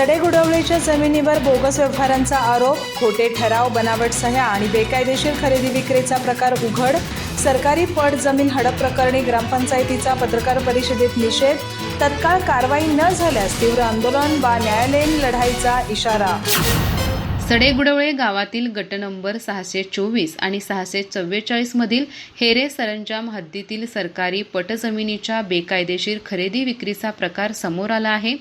सडेगुडवळीच्या जमिनीवर बोगस व्यवहारांचा आरोप खोटे ठराव बनावट सह्या आणि बेकायदेशीर खरेदी विक्रीचा प्रकार उघड सरकारी पट जमीन हडप प्रकरणी ग्रामपंचायतीचा पत्रकार परिषदेत निषेध तत्काळ कारवाई न झाल्यास तीव्र आंदोलन वा न्यायालयीन लढाईचा इशारा. सडेगुडवळे गावातील गट नंबर सहाशे चोवीस आणि सहाशे चव्वेचाळीस मधील हेरे सरंजाम हद्दीतील सरकारी पटजमिनीच्या बेकायदेशीर खरेदी विक्रीचा प्रकार समोर आला आहे.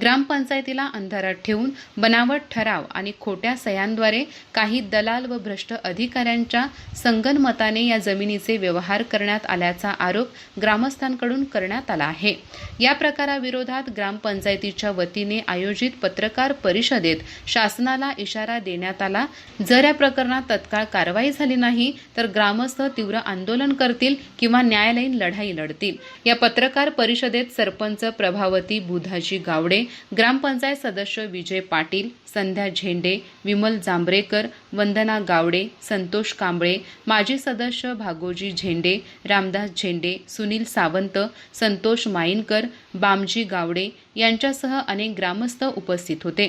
ग्रामपंचायतीला अंधारात ठेवून बनावट ठराव आणि खोट्या सह्यांद्वारे काही दलाल व भ्रष्ट अधिकाऱ्यांच्या संगनमताने या जमिनीचे व्यवहार करण्यात आल्याचा आरोप ग्रामस्थांकडून करण्यात आला आहे. या प्रकाराविरोधात ग्रामपंचायतीच्या वतीने आयोजित पत्रकार परिषदेत शासनाला इशारा देण्यात आला. जर या प्रकरणात तत्काळ कारवाई झाली नाही तर ग्रामस्थ तीव्र आंदोलन करतील किंवा न्यायालयीन लढाई लढतील. या पत्रकार परिषदेत सरपंच प्रभावती बुधाजी गावडे ग्रामपंचायत सदस्य विजय पाटील संध्या झेंडे विमल जांभरेकर वंदना गावडे संतोष कांबळे माजी सदस्य भागोजी झेंडे रामदास झेंडे सुनील सावंत संतोष माईनकर बामजी गावडे यांच्यासह अनेक ग्रामस्थ उपस्थित होते.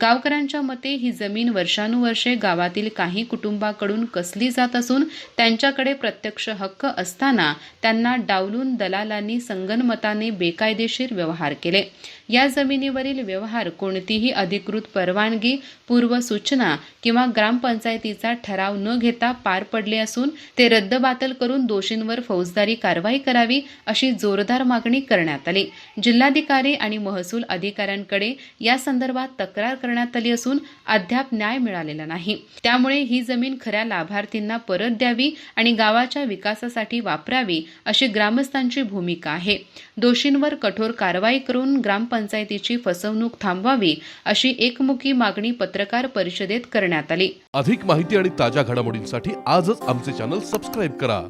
गावकऱ्यांच्या मते ही जमीन वर्षानुवर्षे गावातील काही कुटुंबाकडून कसली जात असून त्यांच्याकडे प्रत्यक्ष हक्क असताना त्यांना डावलून दलालांनी संगनमताने बेकायदेशीर व्यवहार केले. या जमिनीवरील व्यवहार कोणतीही अधिकृत परवानगी पूर्व सूचना किंवा ग्रामपंचायतीचा ठराव न घेता पार पडले असून ते रद्दबातल करून दोषींवर फौजदारी कारवाई करावी अशी जोरदार मागणी करण्यात आली. जिल्हाधिकारी आणि महसूल अधिकाऱ्यांकडे या संदर्भात तक्रार करण्यात आली असून अद्याप न्याय मिळालेला नाही. त्यामुळे ही जमीन खऱ्या लाभार्थींना परत द्यावी आणि गावाच्या विकासासाठी वापरावी अशी ग्रामस्थांची भूमिका आहे. दोषींवर कठोर कारवाई करून ग्रामपंचायतीची फसवणूक थांबवावी अशी एकमुखी मागणी पत्रकार परिषदेत करण्यात आली. अधिक माहिती आणि ताज्या घडामोडींसाठी आजच आमचे चॅनल सबस्क्राईब करा.